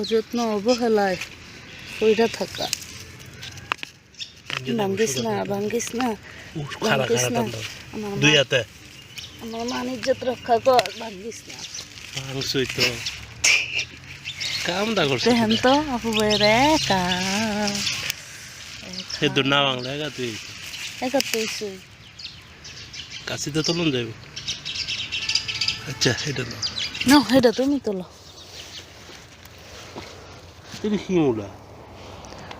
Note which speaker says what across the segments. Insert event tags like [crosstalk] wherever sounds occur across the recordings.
Speaker 1: অযত্ন অবহেলায় ওইটা থাকা। ভাঙ্গিস না ভাঙ্গিস না ভাঙ্গিস না।
Speaker 2: দুই হাতে।
Speaker 1: আমার মান ইজ্জত রক্ষা কর ভাঙ্গিস না।
Speaker 2: মাংসই তো। কাম দা করছে
Speaker 1: দেখেন তো আপু
Speaker 2: সেদুর না বাংলা তুই কাশিতে তুলুন যাইব। আচ্ছা এটা না
Speaker 1: না এটা তুমি তোলো।
Speaker 2: এটা শিমুলা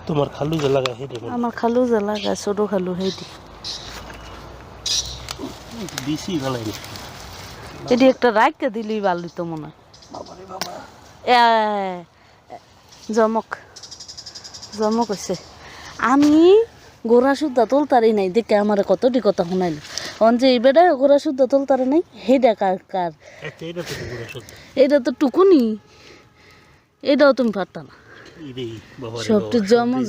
Speaker 2: তোমার খালু যে লাগা হেঁটে
Speaker 1: আমার খালু যে লাগায় ছোট খালু হেঁটি
Speaker 2: দিছি ভালাই
Speaker 1: এটি একটা রাখতে দিলি ভালো তো মনে। জমক। জমক হয়েছে আমি গোড়া সুদ্ধা তোলতারি নাই দেখে আমার কতটি কথা শুনাইল। অন যে এই বেটা গোড়া সুদ্ধা তোলতারি নাই হেডা কার কার
Speaker 2: এটা তো
Speaker 1: টুকুনি। এটাও তুমি পারতা না। সবটি জমজ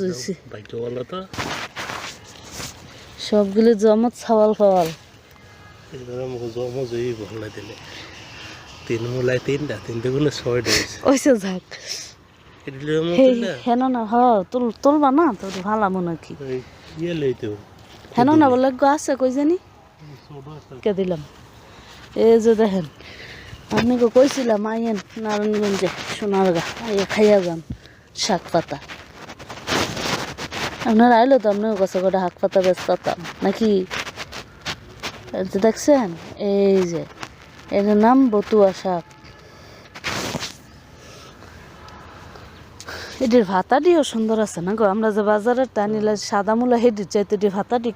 Speaker 2: তো।
Speaker 1: সবগুলো জমত ছাওয়াল ফাওয়াল।
Speaker 2: জমজ হয়ে ভালো দিলে। তিন মূলায় তিনটা হয়েছে।
Speaker 1: ওইসে যাক? হেন না হ তুল তুলবা না তোর ভালো মনে কি।
Speaker 2: ইয়ে
Speaker 1: হেন না বলে আছে কই জানি? কে দিলাম? এই যে দেখেন গো কইছিলাম আইয়েন নারায়ণগঞ্জে সোনারগা আইয়ে খাইয়া যান। শাক পাতা। আপনার আইলো তো আপনার কাছে করে শাক পাতা বেচতাম নাকি? দেখছেন এই যে এর নাম বতুয়া শাক। এটির ভাতাটিও সুন্দর আছে না গো? আমরা যে বাজারের তা নিলে সাদা মূলা হেডির চাইতে এটির ভাতাটি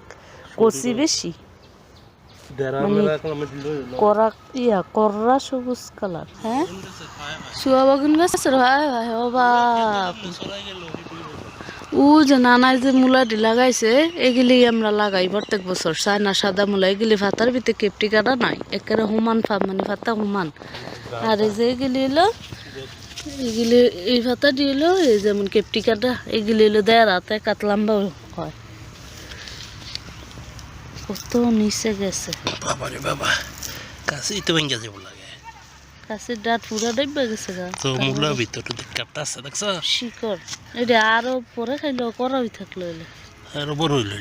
Speaker 1: কচি বেশি
Speaker 2: দেড়া
Speaker 1: মানে-
Speaker 2: মেলা রাখলাম এটা লই এলো।
Speaker 1: করা ইয়া কররা সবুজ কালার হ্যাঁ? শুয়া বাগুন গাছের ভাই ভাই ও বাপ। ও যে নানায় যে মূলাটি লাগাইছে এগুলি আমরা লাগাই প্রত্যেক বছর। সায়না সাদা মূলা এগুলি ভাতার ভিতরে কেপটি কাটা নাই। একেবারে হুমান ফা মানে ভাতা হুমান। আর এই যে এগুলি এলো এগুলি এই ভাতাটি এলো এই যেমন কেপটি কাটা এগুলি এলো দেড় হাতে কাত লম্বা হয়। কত নিচে গেছে।
Speaker 2: বাবা রে বাবা কাছে তো ভেঙে যাব লাগে।
Speaker 1: কাছের ডাট পুরা ডাইবা গেছে গা।
Speaker 2: তো মূলার ভিতরে তো আছে দেখছ?
Speaker 1: শিকড়। এটা আরও পরে খাইলেও করা থাকল এলে।
Speaker 2: আর বড় হইল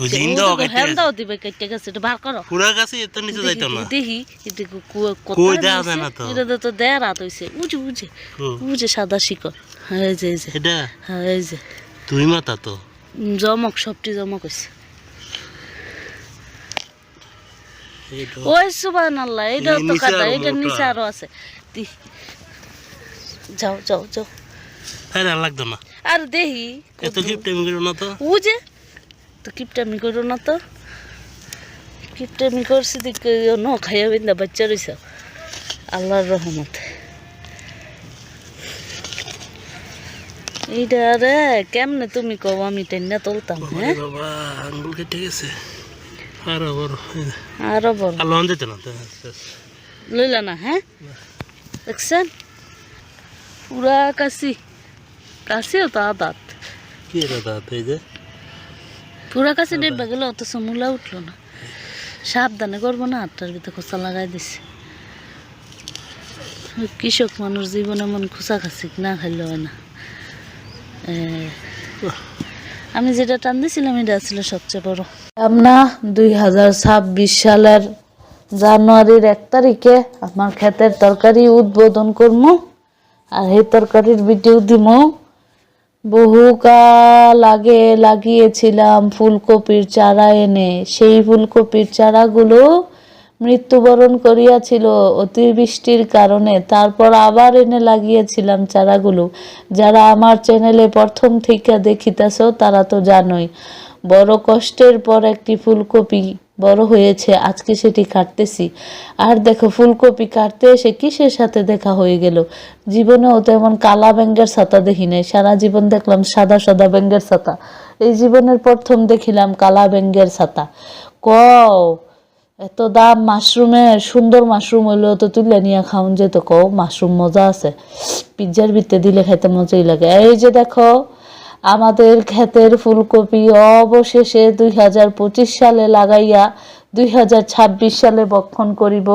Speaker 2: ওই যে ইন্দা
Speaker 1: হ্যাঁ দাও দিবে কেটে গেছে এটা বার করো।
Speaker 2: পুরা কাছে এত নিচে যাইতো না।
Speaker 1: দেখি এটা কু- কু-
Speaker 2: কই
Speaker 1: কোথায়
Speaker 2: দেয়া না তো।
Speaker 1: এটা তো দেয়া রাত হইছে। উজে উজে উজে সাদা শিকড়। হ্যাঁ এই যে এই যে।
Speaker 2: এটা?
Speaker 1: হ্যাঁ এই যে।
Speaker 2: তুই মাথা তো?
Speaker 1: জমক সবটি জমক হইছে
Speaker 2: এইটো
Speaker 1: ওই সুবান আল্লাহ এটাও তো কাটা এটার নিচে আরও আছে। যাও যাও যাও।
Speaker 2: হ্যাঁ লাগতো না।
Speaker 1: আর দেহি
Speaker 2: এত আমি করো না তো
Speaker 1: বুঝে তো কিপটামি করো না তো কিপটামি করছি ন খাইয়া বিন্দা বাচ্চা রইছ আল্লাহর রহমত এইটা রে কেমনে তুমি কও আমি টেন্না তুলতাম হ্যাঁ
Speaker 2: বাবা আঙ্গুল কেটে গেছে। আরও বড়
Speaker 1: আরও বড়।
Speaker 2: আর লন যেত না তো
Speaker 1: লইলা না হ্যাঁ? দেখছেন? পুরা কাশি। কাশিও তো আদাত
Speaker 2: কি দাঁত এই যে?
Speaker 1: পুরা কাছে ডেবা গেল অত সমুলা উঠল না। সাবধানে করব না আটটার ভিতরে খোসা লাগাই দিছে। কৃষক মানুষ জীবনে মন খোসা খাসি না খাইলে হয় না। আমি যেটা টান দিয়েছিলাম এটা ছিল সবচেয়ে বড়। আমরা দুই হাজার ছাব্বিশ সালের জানুয়ারির এক তারিখে আমার ক্ষেতের তরকারি উদ্বোধন করব আর এই তরকারির ভিডিও দিমো। বহুকাল আগে লাগিয়েছিলাম ফুলকপির চারা এনে। সেই ফুলকপির চারাগুলো মৃত্যুবরণ করিয়াছিল অতিবৃষ্টির কারণে। তারপর আবার এনে লাগিয়েছিলাম চারাগুলো। যারা আমার চ্যানেলে প্রথম থেকে দেখিতেছ, তারা তো জানোই। বড় কষ্টের পর একটি ফুলকপি বড় হয়েছে, আজকে সেটি কাটতেছি। আর দেখো, ফুলকপি কাটতে এসে কিসের সাথে দেখা হয়ে গেল? জীবনেও তেমন কালা ব্যাঙ্গের ছাতা দেখি নাই। সারা জীবন দেখলাম সাদা সাদা ব্যাঙ্গের ছাতা। এই জীবনের প্রথম দেখিলাম কালা ব্যাঙ্গের ছাতা। ক এত দাম মাশরুমের সুন্দর মাশরুম হইলেও তো তুলে নিয়ে খাওন যেত কও, মাশরুম মজা আছে। পিৎজার ভিতরে দিলে খাইতে মজাই লাগে। এই যে দেখো আমাদের ক্ষেতের ফুলকপি অবশেষে দুই হাজার পঁচিশ সালে লাগাইয়া দুই হাজার ছাব্বিশ সালে বক্ষণ করিব।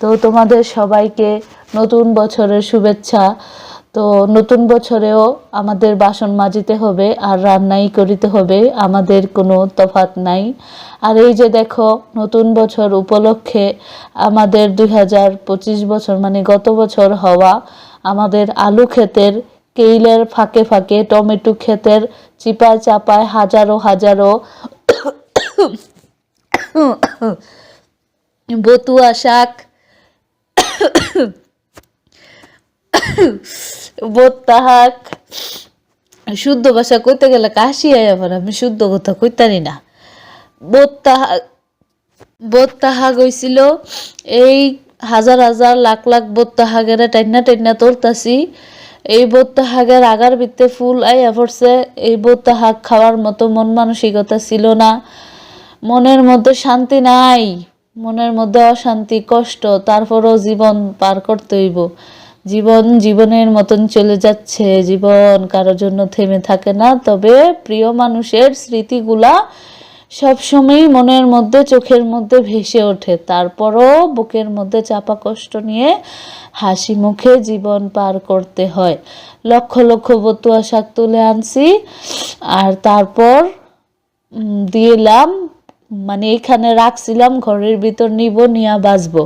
Speaker 1: তো তোমাদের সবাইকে নতুন বছরের শুভেচ্ছা। তো নতুন বছরেও আমাদের বাসন মাজিতে হবে আর রান্নাই করিতে হবে, আমাদের কোনো তফাত নাই। আর এই যে দেখো, নতুন বছর উপলক্ষে আমাদের দুই হাজার পঁচিশ বছর মানে গত বছর হওয়া আমাদের আলু ক্ষেতের কেইলের ফাঁকে ফাঁকে টমেটো ক্ষেতের চিপায় চাপায় হাজারো হাজারো বতুয়া শাক, বোত্তা শাক শুদ্ধ ভাষা কইতে গেলে কাশি আয় আবার আমি শুদ্ধ কথা কইতারি না। বোত্তা বোত্তা হইছিল, এই হাজার হাজার লাখ লাখ বোত্তা শাকেরা টাইনা টাইনা তুলতাছি এই বোত্তা শাকের আগার বৃত্তে ফুল আইয়া পড়ছে এই বোত্তা শাক খাওয়ার মতো মন মানসিকতা ছিল না। মনের মধ্যে শান্তি নাই। মনের মধ্যে অশান্তি, কষ্ট, তারপরও জীবন পার করতে হইব। জীবন জীবনের মতন চলে যাচ্ছে। জীবন কারোর জন্য থেমে থাকে না। তবে প্রিয় মানুষের স্মৃতিগুলা সবসময়ই মনের মধ্যে, চোখের মধ্যে ভেসে ওঠে। তারপরও বুকের মধ্যে চাপা কষ্ট নিয়ে হাসি মুখে জীবন পার করতে হয়। লক্ষ লক্ষ বতুয়া শাক তুলে আনছি, আর তারপর দিয়েলাম মানে এখানে রাখছিলাম, ঘরের ভিতর নিব, নিয়া বাঁচবো।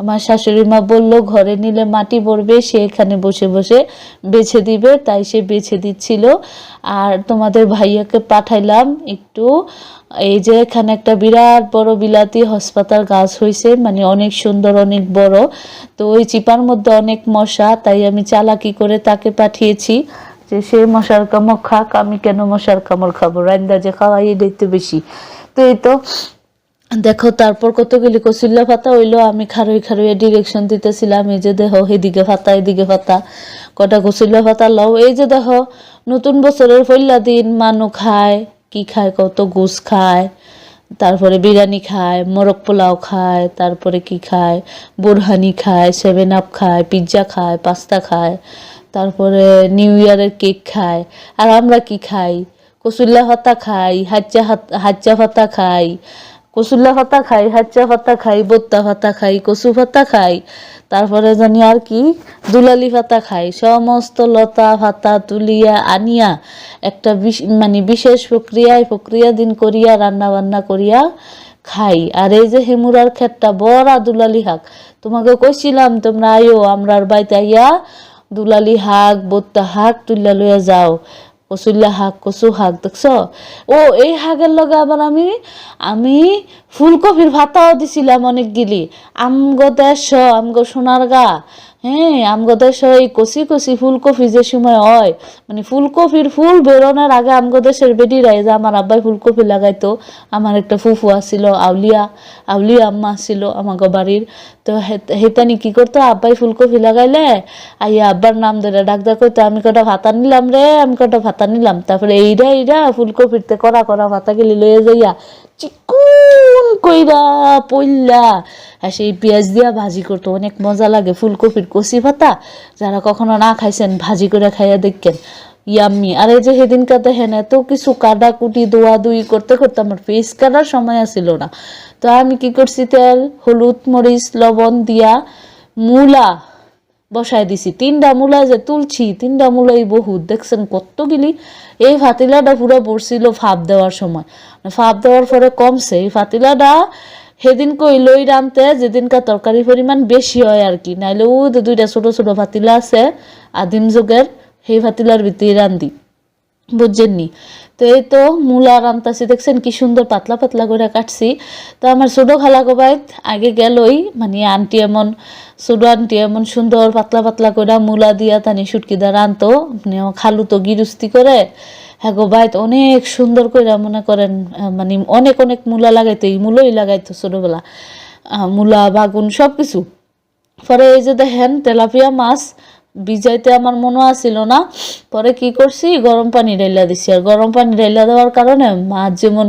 Speaker 1: আমার শাশুড়ি মা বলল, ঘরে নিলে মাটি পড়বে সে এখানে বসে বসে বেছে দিবে। তাই সে বেছে দিচ্ছিল। আর তোমাদের ভাইয়াকে পাঠাইলাম একটু। এই যে এখানে একটা বিরাট বড় বিলাতি হাসপাতাল গাছ হয়েছে মানে অনেক সুন্দর, অনেক বড়। তো ওই চিপার মধ্যে অনেক মশা, তাই আমি চালাকি করে তাকে পাঠিয়েছি যে সে মশার কামড় খাক, আমি কেন মশার কামড় খাব? রান্দা যে খাওয়াই দেখতে বেশি। তো এই তো। দেখো, তারপর কতগুলি কচুল্লা পাতা হইল, আমি খারুই খারুই ডিরেকশন দিতেছিলাম, এই যে দেখো, এদিকে পাতা এদিকে পাতা, কটা কচুল্লা পাতা লও। এই যে দেখো, নতুন বছরের পয়লা দিন, মানু খায়, কি খায়, কত গোস খায়, তারপরে বিরিয়ানি খায়, মোরগ পোলাও খায়, তারপরে কি খায়, বোরহানি খায় সেভেন আপ খায় পিৎজা খায় পাস্তা খায়, তারপরে নিউ ইয়ারের কেক খায়, আর আমরা কি খাই? কচুল্লা পাতা খাই হাচ্চা হাচ্চা পাতা খাই। কচুল্লা পাতা খাই হাচ্চা পাতা খাই, বত্তা পাতা খাই, কচু পাতা খাই। তারপরে জানি আর কি, দুলালি পাতা খাই। সমস্ত লতা পাতা তুলিয়া আনিয়া একটা মানে বিশেষ প্রক্রিয়ায় প্রক্রিয়া দিন করিয়া, রান্না বান্না করিয়া খাই। আর এই যে হেমুরার ক্ষেতটা বড় দুলালি শাক তোমাকে কইছিলাম, তোমরা আইও, আমরার বাড়িতে আইয়া দুলালি শাক বত্তা শাক তুলিয়া লইয়া যাও। কচুল্লা শাক কচু শাক দেখছ? ও এই শাকের লগে আবার আমি আমি ফুলকপির ভাতাও দিছিলাম অনেকগুলি। আমগো দেশ, আমগো সোনার গা হ্যাঁ আমগো দেশ এই কচি কচি ফুলকপি যে সময় হয় মানে ফুলকপির ফুল বেরোনোর আগে আমগো দেশের বেডিরাই যে আমার আব্বাই ফুলকপি লাগাইতো, আমার একটা ফুফু আসছিল আউলিয়া আউলিয়া আম্মা আসছিল আমাকে বাড়ির। তো হেত- হেতানি কি করতো, আব্বাই ফুলকপি লাগাইলে, আইয়া আব্বার নাম ধরে ডাক ডাক করতো আমি কটা ভাতা নিলাম রে, আমি কটা ভাতা নিলাম। তারপরে এইরা এইরা ফুলকপিরতে করা করা ভাতা গেলি লইয়া যাইয়া চিকুন কইরা পইল্লা আর সেই পেঁয়াজ দিয়া ভাজি করতো, অনেক মজা লাগে ফুলকপির কচি পাতা। যারা কখনো না খাইছেন, ভাজি করে খাইয়া দেখেন। ইয়াম্মি। আর এই যে সেদিনকা দেখেন, এত কিছু কাটা কুটি দোয়া দুই করতে করতে আমার ফেস কাটার সময় আসছিল না। তো আমি কি করছি তেল, হলুদ, মরিচ, লবণ দিয়া মূলা বসাই দিছি। তিনটা মূলা যে তুলছি, তিনটা মূলাই বহুত। দেখছেন কতগুলি? এই ফাতিলাটা পুরো পড়ছিল ফাপ দেওয়ার সময়। ফাপ দেওয়ার পরে কমছে। এই ফাতিলাটা সেদিন কই লই রানতে যেদিনকার তরকারি পরিমাণ বেশি হয় আর কি। নাইলেও দুইটা ছোট ছোট ফাতিলা আছে, আদিম যুগের সেই ফাতিলার ভিতরে রান্ধি বুঝছেননি তো এই তো মূলা রান্তাছি দেখছেন কি সুন্দর পাতলা পাতলা করে কাটছি। তো আমার ছোটো খালা গোবাইত আগে গেলই মানে আন্টি এমন, ছোটো আন্টি এমন সুন্দর পাতলা পাতলা করে মূলা দিয়া তানি সুটকিদা রানতো মানে খালু তো গিরুস্তি করে। হ্যাঁ গো বাইত অনেক সুন্দর করে মনে করেন মানে অনেক অনেক মূলা লাগাইতো, এই মূলই লাগাইতো ছোটোবেলা। মূলা, বাগুন সব কিছু পরে এই যে দেখেন তেলাপিয়া মাছ ভিজাইতে আমার মনে আসিল না। পরে কি করছি? গরম পানি ঢাইলা দিছি। আর গরম পানি ঢাইলা দেওয়ার কারণে মাছ যেমন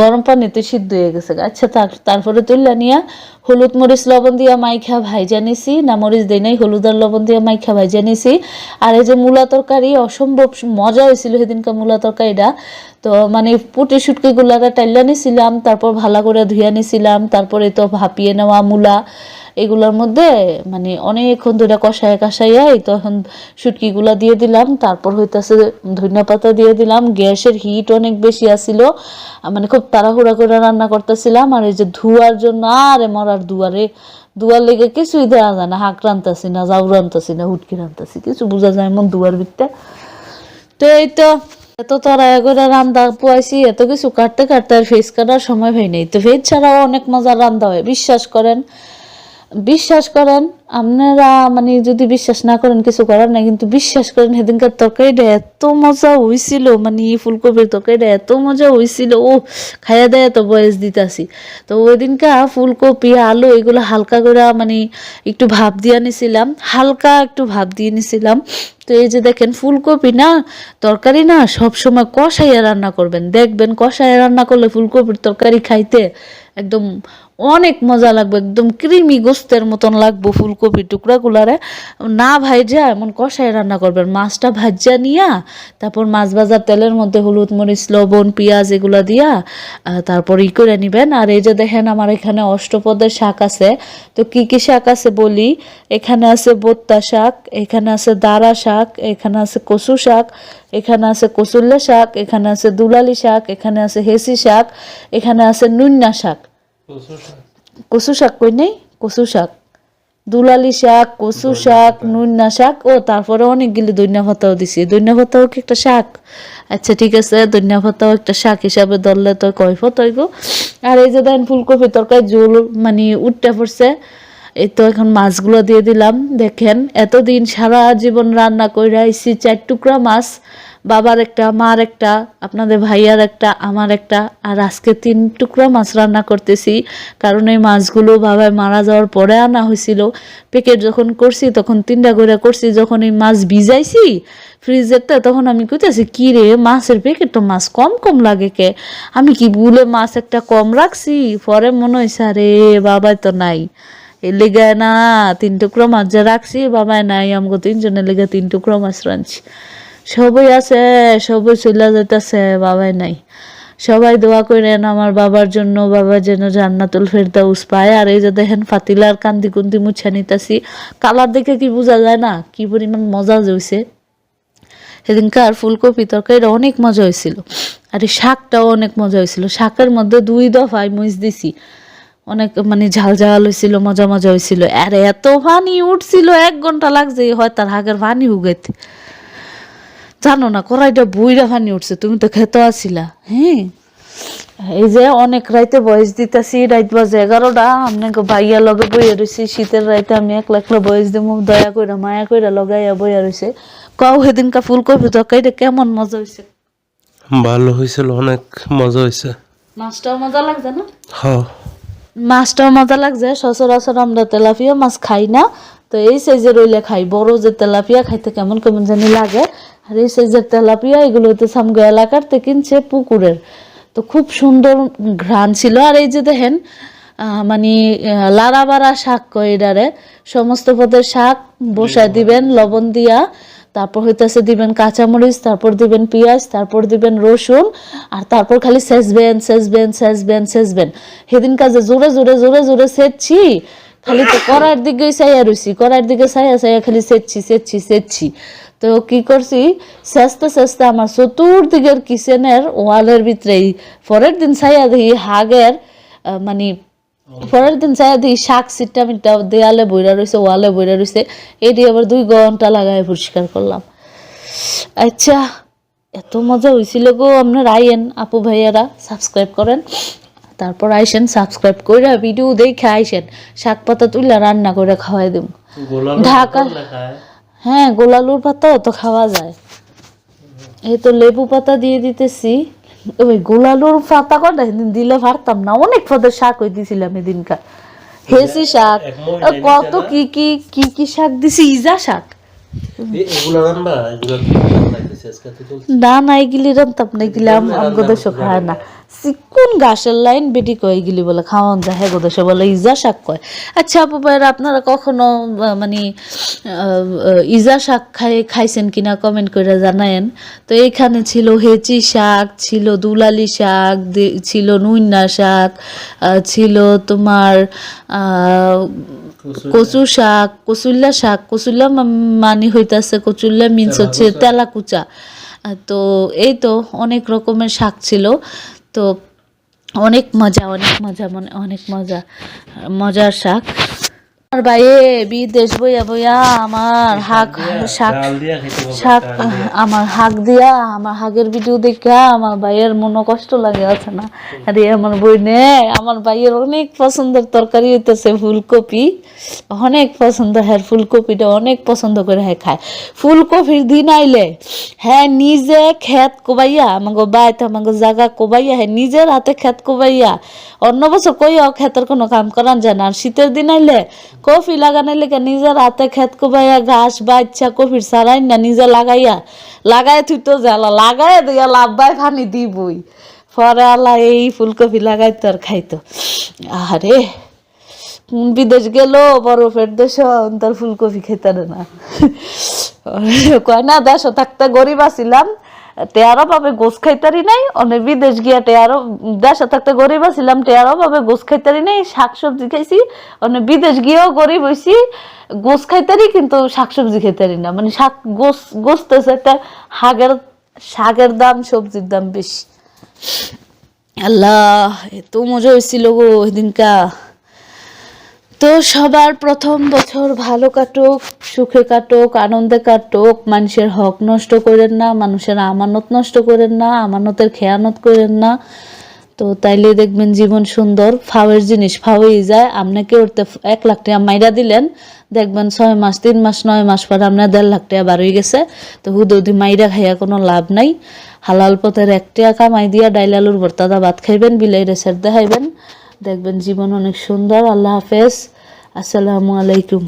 Speaker 1: গরম পানিতে সিদ্ধ হয়ে গেছে। আচ্ছা তারপরে তুললা নিয়া হলুদ মরিচ লবণ দিয়া মাইখা ভাইজা নিছি, না মরিচ দেই নাই হলুদ আর লবণ দিয়া মাইখা ভাইজা নিছি। আর এই যে মূলা তরকারি, অসম্ভব মজা হয়েছিল সেদিনকার মূলা তরকারিটা। তো মানে পুটে শুটকি গুলারে টাইলা নিছিলাম, তারপর ভালো করে ধুইয়া নিছিলাম, তারপরে তো ভাপিয়ে নেওয়া মূলা, এগুলোর মধ্যে মানে অনেকক্ষণ ধরে কষায় কষাইয়া এই তখন শুটকিগুলা দিয়ে দিলাম। তারপর হইতাছে ধনিয়া পাতা দিয়ে দিলাম। গ্যাসের হিট অনেক বেশি আসিল মানে খুব তাড়াহুড়া করে রান্না করতেছিলাম। আর এই যে ধোয়ার জন্য আরে মরার দুয়ারে, দুয়ার লেগে কিছুই দেওয়া যায় না হাঁক রান্তাছি না জাউ রান্তাছি না হুটকি রান্তাছি কিছু বোঝা যায় এমন দুয়ার ভিতরে। তো এই তো, এত তারা করে রান্দা পুয়াইছি, এত কিছু কাটতে কাটতে আর ফেস কাটার সময় হয় নাই। তো ফেস ছাড়াও অনেক মজার রান্দা হয়, বিশ্বাস করেন। বিশ্বাস করেন, আপনারা মানে যদি বিশ্বাস না করেন, কিছু করার নাই, কিন্তু বিশ্বাস করেন, সেদিনকার তরকারিটা এত মজা হয়েছিল মানে ফুলকপির তরকারিটা এত মজা হয়েছিল ও খাইয়া দেয় তো বয়স দিতাছি। তো ওই দিনকা ফুলকপি, আলু এগুলো হালকা করে মানে একটু ভাব দিয়ে নিছিলাম, হালকা একটু ভাব দিয়ে নিছিলাম। তো এই যে দেখেন, ফুলকপি না, তরকারি না সবসময় কষাইয়া রান্না করবেন। দেখবেন কষাইয়া রান্না করলে ফুলকপির তরকারি খাইতে একদম অনেক মজা লাগবে, একদম ক্রিমি গোস্তের মতন লাগবো ফুলকপির টুকরাগুলারে না ভাইজা এমন কষায় রান্না করবেন, মাছটা ভাজা নিয়া, তারপর মাছ ভাজার তেলের মধ্যে হলুদ মরিচ, লবণ, পেঁয়াজ এগুলা দিয়া তারপর ই করে নিবেন। আর এই যে দেখেন আমার এখানে অষ্টপদের শাক আছে, তো কি কি শাক আছে বলি? এখানে আছে বোত্তা শাক, এখানে আছে দাঁড়া শাক, এখানে আছে কচু শাক এখানে আছে কচুল্লা শাক এখানে আছে দুলালি শাক এখানে আছে হেসি শাক এখানে আছে নুন্না শাক। কচু শাক। কই নেই? কচু শাক। দুলালি শাক কচু শাক নুন্না শাক। ও তারপরে অনেকগুলি দৈন্যা ভাতাও দিছি। দৈন্যা ভাতাও কি একটা শাক? আচ্ছা ঠিক আছে দৈন্যা ভাতাও একটা শাক হিসাবে ধরলে তো কয় ফতই আর এই যে দেন ফুলকপি তরকারি ঝোল মানে উঠতে পড়ছে। এই তো এখন মাছগুলো দিয়ে দিলাম। দেখেন, এতদিন সারা জীবন রান্না করে আইছি, চার টুকরা মাছ, বাবার একটা, মার একটা, আপনাদের ভাইয়ার একটা, আমার একটা, আর আজকে তিন টুকরা মাছ রান্না করতেছি। কারণ এই মাছগুলো বাবায় মারা যাওয়ার পরে আনা হয়েছিল প্যাকেট যখন করছি, তখন তিনটা করে করছি, যখন এই মাছ ভিজাইছি ফ্রিজেরটা, তখন আমি কইতেছি, কি রে, মাছের প্যাকেট তো মাছ কম কম লাগে কে? আমি কি ভুলে মাছ একটা কম রাখছি? পরে মনে হয়েছে আরে বাবাই তো নাই। এর লেগে না তিন টুকরো মাছ যা রাখছি বাবাই নাই আমাকে তিনজনের লেগে তিন টুকরো মাছ রাঁধছি সবই আছে সবই চলে যেতেছে বাবাই নাই সবাই দোয়া করেন আমার বাবার জন্য বাবা যেন জান্নাতুল ফেরদাউস পায় আর এই যে দেখেন ফাতিলার কান্দি কুন্দি মুছা নিতাছি কালার দেখে কি বোঝা যায় না কি পরিমাণ মজা হয়েছে সেদিনকার ফুলকপি তরকারিটা অনেক মজা হয়েছিল আর এই শাকটাও অনেক মজা হয়েছিল শাকের মধ্যে দুই দফায় মরিচ দিছি অনেক মানে ঝাল ঝাল হয়েছিল মজা মজা হয়েছিল আর এত পানি উঠছিল এক ঘণ্টা লাগছে হয় তার হাগের পানি উগাইতে। জানো না কড়াইটা বুইরা পানি উঠছে তুমি তো খেতে আসিলা। হ্যাঁ? এই যে অনেক রাইতে বয়স দিতেছি রাইত বাজে এগারোটা আপনাকে ভাইয়া লগে বইয়া রয়েছি শীতের রাইতে আমি একলা একলা বয়স দিব দয়া কইরা মায়া কইরা লগাইয়া বইয়া রয়েছে কও সেদিনকা ফুলকপি তরকারিটা কেমন মজা হয়েছে
Speaker 2: ভালো হয়েছিল অনেক মজা হয়েছে
Speaker 1: মাছটাও মজা লাগছে না?
Speaker 2: হ
Speaker 1: মাছটাও মজা লাগছে সচরাচর আমরা তেলাপিয়া মাছ খাই না। তো এই সাইজের রইলে খাই বড় যে তেলাপিয়া খাইতে কেমন কেমন জানি লাগে। আর এই সাইজের তেলাপিয়া এগুলো হচ্ছে সামগো এলাকার থেকে কিনছে পুকুরের। তো খুব সুন্দর ঘ্রাণ ছিল। আর এই যে দেখেন মানে লাড়াবাড়া শাক কয় এটারে সমস্ত পদের শাক বসায় দিবেন লবণ দিয়া। তারপর হইতেছে দিবেন কাঁচামরিচ, তারপর দিবেন পেঁয়াজ, তারপর দিবেন রসুন, আর তারপর খালি সেচবেন সেচবেন সেচবেন সেচবেন। সেদিন কাজে জোরে জোরে জোরে জোরে সেচছি। খালি তো করার দিকে চাইয়া রইছি করার দিকে চাইয়া চাইয়া খালি সেচছি সেচছি সেচছি। তো কি করছি? চেষ্টা চেষ্টা আমার চতুর্দিকের কিচেনের ওয়ালের ভিতরেই, পরের দিন চাইয়া দেখি হাগের মানে পরের দিন চাইয়া দেখি শাক সিটটা মিটটা দেয়ালে বইরা রয়েছে ওয়ালে বইরা রয়েছে এটি আবার দুই ঘণ্টা লাগাই পরিষ্কার করলাম। আচ্ছা এত মজা হয়েছিল গো আপনার আইয়েন আপু ভাইয়ারা সাবস্ক্রাইব করেন। তারপর আইসেন সাবস্ক্রাইব করে ভিডিও দেখে আইসেন। শাক পাতা তুলে রান্না করে খাওয়াই দেব ঢাকা হ্যাঁ গোলালুর পাতাও তো খাওয়া যায়। এই তো লেবু পাতা দিয়ে দিতেছি। ওই গোলালুর পাতা কটা সেদিন দিলে পারতাম না। অনেক পদের শাক হয়ে দিছিলাম এদিনকার। হেসি শাক কত কি কি কি কি শাক দিছি ইজা শাক।
Speaker 2: রান্না এগুলো
Speaker 1: রান্তাম না এগুলি আমগো দেশে খায় না। চিকুন ঘাসের লাইন বেটি কয় এগুলি বলে? খাওয়ান যায় হ্যাঁ দেশে বলে ইজা শাক কয়। আচ্ছা আপু ভাইরা আপনারা কখনো মানে ইজা শাক খাই খাইছেন কিনা কমেন্ট করে জানায়েন। তো এখানে ছিল হেঁচি শাক ছিল দুলালি শাক ছিল নুইনা শাক ছিল তোমার আহ, কচু শাক। কচুল্লা শাক কচুল্লা মানি হইতাছে কচুল্লা মিন্স হচ্ছে তেলাকুচা। তো এই তো অনেক রকমের শাক ছিল। তো অনেক মজা অনেক মজা মানে অনেক মজা মজার শাক। আমার বাইয়ে বিদেশ বইয়া বইয়া আমার হাক শাক শাক আমার হাক দিয়া আমার হাগের ভিডিও দেখা আমার ভাইয়ের মনে কষ্ট লাগে আছে না? আরে আমার বই নে আমার ভাইয়ের অনেক পছন্দের তরকারি হইতেছে ফুলকপি। অনেক পছন্দ হ্যাঁ ফুলকপিটা অনেক পছন্দ করে হ্যাঁ খায়। ফুলকপির দিন আইলে হ্যাঁ নিজে খেত কোবাইয়া আমাকে বাইত আমাকে জায়গা কোবাইয়া হ্যাঁ নিজের হাতে খেত কোবাইয়া অন্য বছর কইয়াও খেতের কোনো কাম করান যায় না। আর শীতের দিন আইলে কফি লাগানোর লেগে নিজের হাতে খেত কোবাইয়া ঘাস বাচ্চা কফির সারাই না নিজে লাগাইয়া, লাগাই তুই তো জ্বালা লাগাই দিয়া লাভ বাই ফানি দিবই। পরে আল্লাহ এই ফুলকপি লাগাই তো আর খাইতো। আরে বিদেশ গেল, বরফের দেশ তার ফুলকপি খেতে না। [laughs] কয় না, দেশ থাকতে গরিব আছিলাম টেয়ারও পাবে, গোস খাইতারি নাই অনেক বিদেশ গিয়া টেয়ারও দেশে থাকতে গরিব আছিলাম টেয়ারও পাবে, গোস খাইতারি নাই, শাকসবজি খাইছি অনেক বিদেশ গিয়েও গরিব হইছি, গোস খাইতারি কিন্তু শাকসবজি খাইতারি না মানে শাক, গোস গোসতেছে একটা হাগের, শাকের দাম, সবজির দাম বেশি। আল্লাহ, এত মজা হয়েছিল গো সেদিনকা তো সবার প্রথম বছর ভালো কাটুক, সুখে কাটুক, আনন্দে কাটুক, মানুষের হক নষ্ট করেন না, মানুষের আমানত নষ্ট করেন না, আমানতের খেয়ানত করেন না। তো তাইলে দেখবেন জীবন সুন্দর, ফাওয়ের জিনিস ফাওয়েই যায়। আপনাকে ওরতে এক লাখ টাকা মাইরা দিলেন, দেখবেন ছয় মাস, তিন মাস, নয় মাস পর আপনার দেড় লাখ টাকা বার হয়ে গেছে। তো হুদৌদি মাইরা খাইয়া কোনো লাভ নাই। হালাল পথের এক টাকা কামাই দিয়া ডাইল আলুর ভর্তাদা ভাত খাইবেন, বিলাই রেসার দেখাইবেন। দেখবেন জীবন অনেক সুন্দর। আল্লাহ হাফেজ। আসসালামু আলাইকুম।